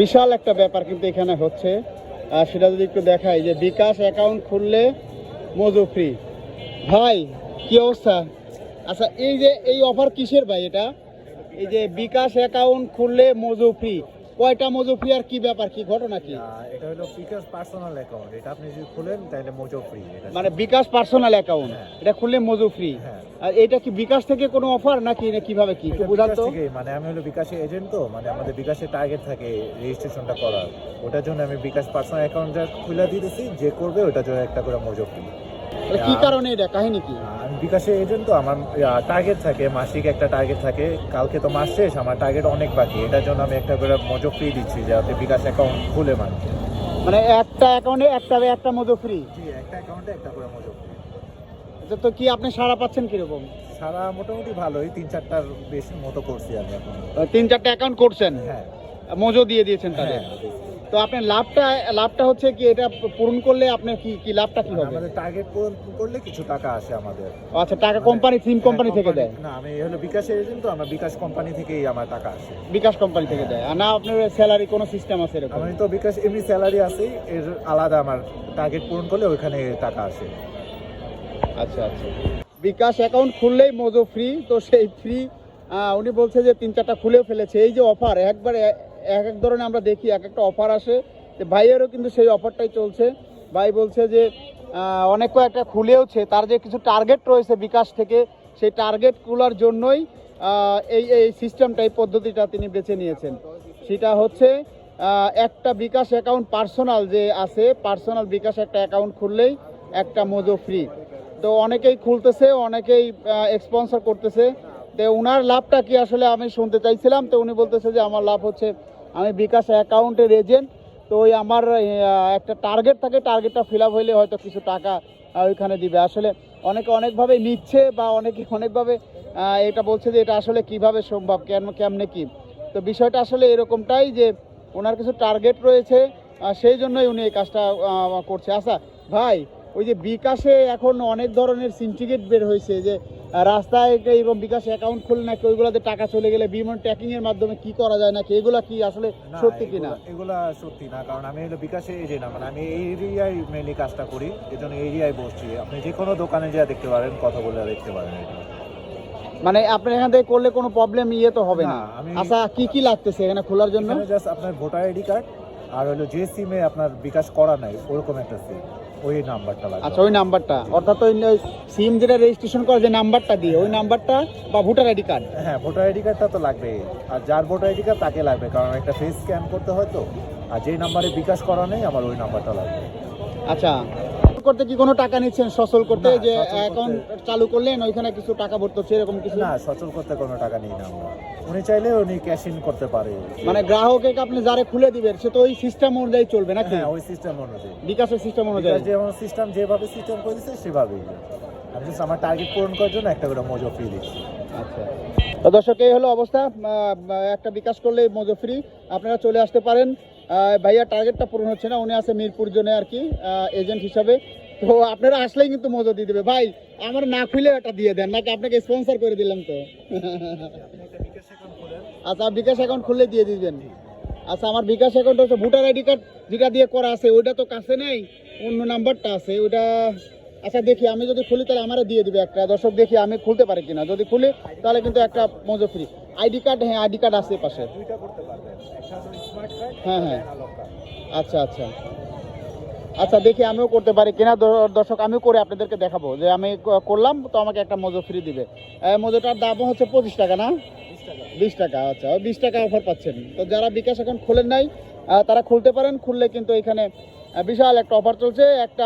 বিশাল একটা ব্যাপার কিন্তু এখানে হচ্ছে। আর সেটা যদি একটু দেখাই, যে বিকাশ অ্যাকাউন্ট খুললে মজু ফ্রি ভাই, কি অবস্থা? আচ্ছা এই যে, এই অফার কিসের ভাই এটা? এই যে বিকাশ অ্যাকাউন্ট খুললে মজু ফ্রি কয়টা মজু ফ্রি আর কি ব্যাপার কি ঘটনা কি? এটা হলো বিকাশ পার্সোনাল অ্যাকাউন্ট এটা আপনি যদি খুলেন তাহলে মোজো ফ্রি মানে বিকাশ পার্সোনাল অ্যাকাউন্ট। এটা খুললে মজু ফ্রি হ্যাঁ। আর এটা কি বিকাশ থেকে কোনো অফার নাকি না কীভাবে কি? একটু বুঝান তো। মানে আমি হলো বিকাশের এজেন্ট তো মানে আমাদের বিকাশের টার্গেট থাকে রেজিস্ট্রেশনটা করার। ওটার জন্য আমি বিকাশ পার্সোনাল অ্যাকাউন্টটা খুলে দিতেছি যে করবে ওটার জন্য একটা করে মোজো ফ্রি কি কারণে এটা? কাহিনী কি? আমি বিকাশের এজেন্ট তো আমার টার্গেট থাকে মাসিক একটা টার্গেট থাকে। কালকে তো মাস শেষ আমার টার্গেট অনেক বাকি। এটার জন্য আমি একটা করে মজো ফ্রি দিচ্ছি যাতে বিকাশ অ্যাকাউন্ট খুলে মানুষ মানে একটা অ্যাকাউন্টে একটা একটা মজু ফ্রি জি একটা অ্যাকাউন্টে একটা করে মজো ফ্রি এটা তো কি আপনি সারা পাচ্ছেন কীরকম? সারা মোটামুটি ভালোই তিন চারটার বেশি মতো করছি আমি এখন। তিন চারটে অ্যাকাউন্ট করছেন? হ্যাঁ। মজো দিয়ে দিয়েছেন তাদের? হ্যাঁ। তো আপনার লাভটা লাভটা হচ্ছে কি এটা পূরণ করলে আপনার কি কি লাভটা কি হবে? আমাদের টার্গেট পূরণ করলে কিছু টাকা আসে আমাদের। আচ্ছা টাকা কোম্পানি সিম কোম্পানি থেকে দেয়? না আমি হলো বিকাশের এজেন্ট তো আমরা বিকাশ কোম্পানি থেকেই আমার টাকা আসে। বিকাশ কোম্পানি থেকে দেয়। আর না আপনার স্যালারি কোনো সিস্টেম আছে এরকম? আমি তো বিকাশ এমনি স্যালারি আছে এর আলাদা আমার টার্গেট পূরণ করলে ওইখানে টাকা আসে। আচ্ছা আচ্ছা। বিকাশ অ্যাকাউন্ট খুললেই মজো ফ্রি তো সেই ফ্রি উনি বলছে যে তিন চারটা খুলেও ফেলেছে। এই যে অফার একবারে এক এক ধরনের আমরা দেখি, এক একটা অফার আসে। ভাইয়েরও কিন্তু সেই অফারটাই চলছে। ভাই বলছে যে অনেক কয়েকটা খুলেওছে, তার যে কিছু টার্গেট রয়েছে বিকাশ থেকে, সেই টার্গেটগুলোর জন্যই এই এই সিস্টেমটা এই পদ্ধতিটা তিনি বেছে নিয়েছেন। সেটা হচ্ছে একটা বিকাশ অ্যাকাউন্ট পার্সোনাল যে আছে পার্সোনাল বিকাশ একটা অ্যাকাউন্ট খুললেই একটা মজো ফ্রি তো অনেকেই খুলতেছে, অনেকেই স্পন্সর করতেছে। তো ওনার লাভটা কি আসলে আমি শুনতে চাইছিলাম, তো উনি বলতেছে যে আমার লাভ হচ্ছে আমি বিকাশ অ্যাকাউন্টের এজেন্ট, তো ওই আমার একটা টার্গেট থাকে, টার্গেটটা ফিল আপ হইলে হয়তো কিছু টাকা ওইখানে দিবে। আসলে অনেকে অনেকভাবে নিচ্ছে বা অনেকে অনেকভাবে এটা বলছে যে এটা আসলে কীভাবে সম্ভব কেন কেমনে কি? তো বিষয়টা আসলে এরকমটাই যে ওনার কিছু টার্গেট রয়েছে সেই জন্যই উনি এই কাজটা করছে। আচ্ছা ভাই, ওই যে বিকাশে এখন অনেক ধরনের সিন্ডিকেট বের হয়েছে যে রাস্তায় এরকম বিকাশ অ্যাকাউন্ট খুললে নাকি ওইগুলোতে টাকা চলে গেলে বিমান ট্র্যাকিং এর মাধ্যমে কি করা যায় নাকি? এগুলা কি আসলে সত্যি কিনা? এগুলা- এগুলা সত্যি না কারণ আমি হলো বিকাশে এজেন্ট না মানে আমি এই এরিয়ায় মেনলি কাজটা করি এজন্য এরিয়ায় বসছি। আপনি যে কোনো দোকানে যা দেখতে পারেন কথা বলে দেখতে পারেন মানে আপনার এখান থেকে করলে কোনো প্রবলেম ইয়ে তো হবে না। না, আচ্ছা কি কি লাগতেছে এখানে খোলার জন্য? জাস্ট আপনার ভোটার আইডি কার্ড আর হলো যে সিমে আপনার বিকাশ করা নাই ওরকম একটা সিম ওই নাম্বারটা লাগবে। আচ্ছা ওই নাম্বারটা। অর্থাৎ ওই সিম যেটা রেজিস্ট্রেশন করে যে নাম্বারটা দিয়ে ওই নাম্বারটা বা ভোটার আইডি কার্ড হ্যাঁ ভোটার আইডি কার্ডটা তো লাগবে। আর যার ভোটার আইডি কার্ড তাকে লাগবে। কারণ একটা ফেস স্ক্যান করতে হয় তো। আর যে নাম্বারে বিকাশ করা নেই আমার ওই নাম্বারটা লাগবে। আচ্ছা করতে কি কোনো টাকা নিচ্ছেন? সচল করতে যে অ্যাকাউন্ট চালু করলেন ওইখানে কিছু টাকা ভরতে হচ্ছে এরকম কিছু? না সচল করতে কোনো টাকা নেই না আমরা। উনি চাইলে উনি ক্যাশ ইন করতে পারে। মানে গ্রাহককে আপনি যারে খুলে দিবেন সে তো ওই সিস্টেম অনুযায়ী চলবে না হ্যাঁ ওই সিস্টেম অনুযায়ী। বিকাশের সিস্টেম অনুযায়ী। যেমন সিস্টেম যেভাবে সিস্টেম করে দিচ্ছে সেভাবেই। আমি আমার টার্গেট পূরণ করার জন্য একটা করে মজা ফ্রি দিচ্ছি। দর্শক, এই হলো অবস্থা। একটা বিকাশ করলে মজো ফ্রি আপনারা চলে আসতে পারেন। ভাইয়া টার্গেটটা পূরণ হচ্ছে না। উনি আছে মিরপুর জোনে আর কি এজেন্ট হিসাবে। তো আপনারা আসলেই কিন্তু মজো দিয়ে দেবে। ভাই, আমার না খুলে এটা দিয়ে দেন, নাকি আপনাকে স্পন্সর করে দিলাম তো? আচ্ছা বিকাশ অ্যাকাউন্ট খুললে দিয়ে দিবেন। আচ্ছা আমার বিকাশ অ্যাকাউন্ট হচ্ছে ভোটার আইডি কার্ড যেটা দিয়ে করা আছে, ওইটা তো কাছে নেই। অন্য নাম্বারটা আছে, ওইটা আচ্ছা দেখি আমি যদি খুলি তাহলে আমারও দিয়ে দিবে একটা। দর্শক দেখি আমি খুলতে পারি কিনা। যদি খুলি তাহলে কিন্তু একটা মজো ফ্রি আইডি কার্ড হ্যাঁ আইডি কার্ড আছে পাশে। হ্যাঁ, হ্যাঁ। আচ্ছা আচ্ছা। আচ্ছা দেখি আমিও করতে পারি কিনা। দর্শক আমিও করে আপনাদেরকে দেখাবো যে আমি করলাম তো আমাকে একটা মজো ফ্রি দিবে। মজোটার দাম হচ্ছে পঁচিশ টাকা না? বিশ টাকা। আচ্ছা। ওই বিশ টাকা অফার পাচ্ছেন। তো যারা বিকাশ এখন খোলেন নাই তারা খুলতে পারেন। খুললে কিন্তু এখানে বিশাল একটা অফার চলছে। একটা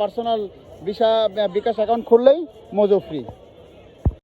পার্সোনাল বিশা বিকাশ অ্যাকাউন্ট খুললেই মজো ফ্রি